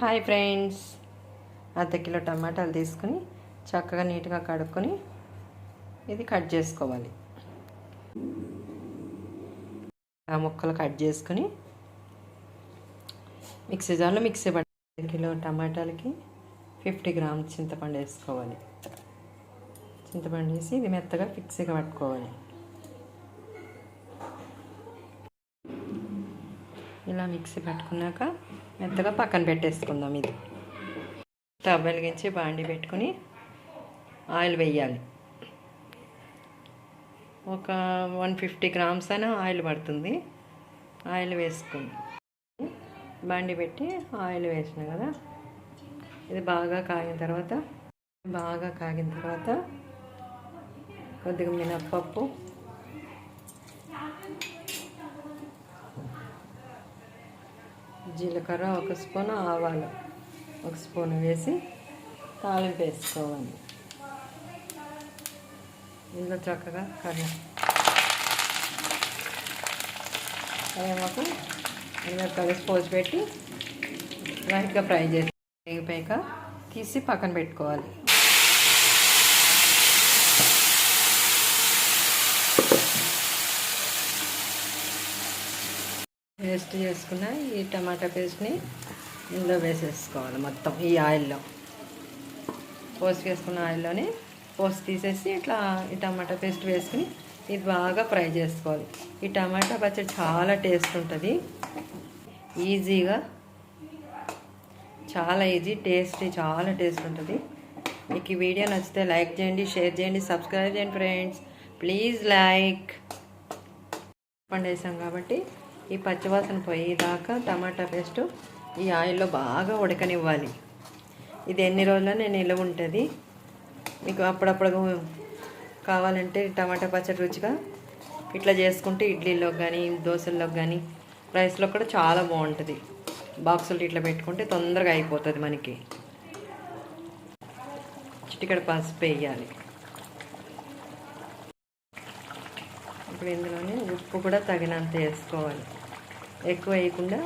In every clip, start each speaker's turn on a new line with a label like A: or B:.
A: hi friends అర్ధ kilo టమాటాలు తీసుకుని చక్కగా నీట్గా కడుక్కొని ఇది కట్ చేసుకోవాలి ఆ ముక్కలు కట్ చేసుకుని మిక్సీ జార్లో మిక్సీ పట్టి కిలో టమాటాలకి ఫిఫ్టీ గ్రామ్ చింతపండు వేసుకోవాలి చింతపండు వేసి ఇది మెత్తగా మిక్సీగా పట్టుకోవాలి ఇలా మిక్సీ పట్టుకున్నాక మెత్తగా పక్కన పెట్టేసుకుందాం ఇది తవ్వలిగించి వెలిగించి బాండి పెట్టుకుని ఆయిల్ వేయాలి ఒక వన్ ఫిఫ్టీ గ్రామ్స్ అయినా ఆయిల్ పడుతుంది ఆయిల్ వేసుకుంది బండి పెట్టి ఆయిల్ వేసిన కదా ఇది బాగా కాగిన తర్వాత బాగా కాగిన తర్వాత కొద్దిగా మినప్పప్పు జీలకర్ర ఒక స్పూన్ ఆవాలు ఒక స్పూన్ వేసి తాలింపు వేసుకోవాలి ఇందులో చక్కగా కర్రీ మాకు ఇలా కలిసి పోసి పెట్టి లైట్గా ఫ్రై చేసి వేగిపోయాక తీసి పక్కన పెట్టుకోవాలి పేస్ట్ చేసుకున్న ఈ టమాటా పేస్ట్ని ఇందులో వేసేసుకోవాలి మొత్తం ఈ ఆయిల్లో పోసి వేసుకున్న ఆయిల్లోని పోసి తీసేసి ఇట్లా ఈ టమాటా పేస్ట్ వేసుకుని ఇది బాగా ఫ్రై చేసుకోవాలి ఈ టమాటా పచ్చడి చాలా టేస్ట్ ఉంటుంది ఈజీగా చాలా ఈజీ టేస్టీ చాలా టేస్ట్ ఉంటుంది మీకు ఈ వీడియో నచ్చితే లైక్ చేయండి షేర్ చేయండి సబ్స్క్రైబ్ చేయండి ఫ్రెండ్స్ ప్లీజ్ లైక్ పండేసాం వేసాం కాబట్టి ఈ పచ్చివాసన పోయేదాకా టమాటా పేస్ట్ ఈ ఆయిల్లో బాగా ఉడకనివ్వాలి ఇది ఎన్ని రోజుల్లో నేను నిలవ ఉంటుంది మీకు అప్పుడప్పుడు కావాలంటే టమాటా పచ్చడి రుచిగా ఇట్లా చేసుకుంటే ఇడ్లీలో కానీ దోశల్లో కానీ రైస్లో కూడా చాలా బాగుంటుంది బాక్సులు ఇట్లా పెట్టుకుంటే తొందరగా అయిపోతుంది మనకి చిటికడ పసుపు వేయాలి ఇప్పుడు ఇందులోనే ఉప్పు కూడా తగినంత వేసుకోవాలి ఎక్కువ వేయకుండా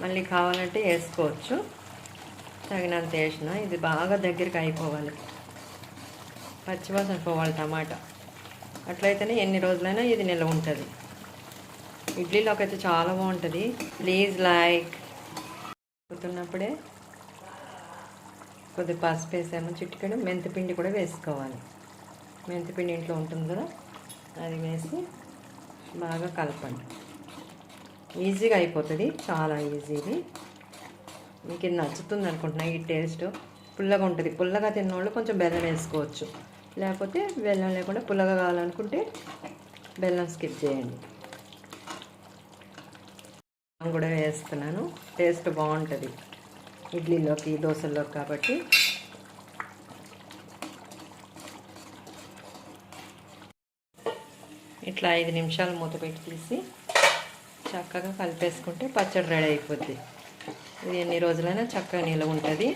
A: మళ్ళీ కావాలంటే వేసుకోవచ్చు తగినంత వేసిన ఇది బాగా దగ్గరికి అయిపోవాలి పచ్చివాసన పోవాలి టమాటా అట్లయితేనే ఎన్ని రోజులైనా ఇది నిల్వ ఉంటుంది ఇడ్లీలోకి అయితే చాలా బాగుంటుంది ప్లీజ్ లైక్ కుతున్నప్పుడే కొద్ది పసుపు వేసాము చిట్టికడు మెంతిపిండి కూడా వేసుకోవాలి మెంతిపిండి ఇంట్లో ఉంటుంది కదా అది వేసి బాగా కలపండి ఈజీగా అయిపోతుంది చాలా ఈజీది మీకు ఇది నచ్చుతుంది అనుకుంటున్నా ఈ టేస్ట్ పుల్లగా ఉంటుంది పుల్లగా తిన్న వాళ్ళు కొంచెం బెల్లం వేసుకోవచ్చు లేకపోతే బెల్లం లేకుండా పుల్లగా కావాలనుకుంటే బెల్లం స్కిప్ చేయండి కూడా వేస్తున్నాను టేస్ట్ బాగుంటుంది ఇడ్లీలోకి దోశల్లోకి కాబట్టి ఇట్లా ఐదు నిమిషాలు మూత పెట్టి తీసి చక్కగా కలిపేసుకుంటే పచ్చడి రెడీ అయిపోద్ది ఇది ఎన్ని రోజులైనా చక్కగా నిలవ ఉంటుంది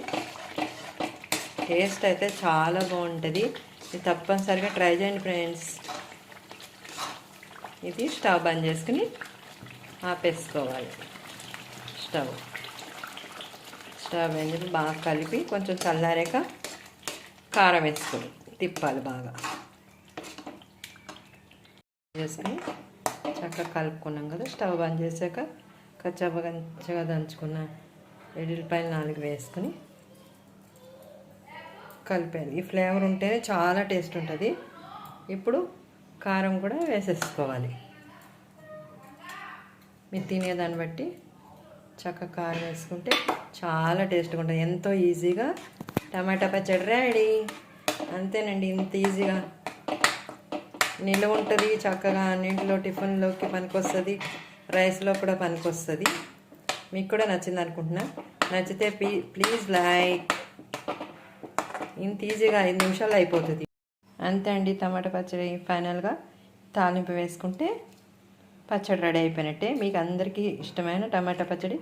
A: టేస్ట్ అయితే చాలా బాగుంటుంది ఇది తప్పనిసరిగా ట్రై చేయండి ఫ్రెండ్స్ ఇది స్టవ్ బంద్ చేసుకుని ఆపేసుకోవాలి స్టవ్ స్టవ్ బంద్ బాగా కలిపి కొంచెం చల్లారాక కారం వేసుకోవాలి తిప్పాలి బాగా చేసుకుని చక్కగా కలుపుకున్నాం కదా స్టవ్ బంద్ చేశాక కచ్చబగచ్చగా దంచుకున్న వెల్లుల్లిపాయలు నాలుగు వేసుకుని కలిపాను ఈ ఫ్లేవర్ ఉంటేనే చాలా టేస్ట్ ఉంటుంది ఇప్పుడు కారం కూడా వేసేసుకోవాలి మీరు తినేదాన్ని బట్టి చక్కగా కారం వేసుకుంటే చాలా టేస్ట్గా ఉంటుంది ఎంతో ఈజీగా టమాటా పచ్చడి రెడీ అంతేనండి ఇంత ఈజీగా నిల్వ ఉంటుంది చక్కగా అన్నింటిలో టిఫిన్లోకి పనికొస్తుంది రైస్లో కూడా పనికొస్తుంది మీకు కూడా నచ్చింది అనుకుంటున్నా నచ్చితే ప్లీజ్ లైక్ ఇంత ఈజీగా ఐదు నిమిషాలు అయిపోతుంది అంతే అండి టమాటా పచ్చడి ఫైనల్గా తాలింపు వేసుకుంటే పచ్చడి రెడీ అయిపోయినట్టే మీకు అందరికీ ఇష్టమైన టమాటా పచ్చడి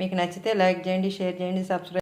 A: మీకు నచ్చితే లైక్ చేయండి షేర్ చేయండి సబ్స్క్రైబ్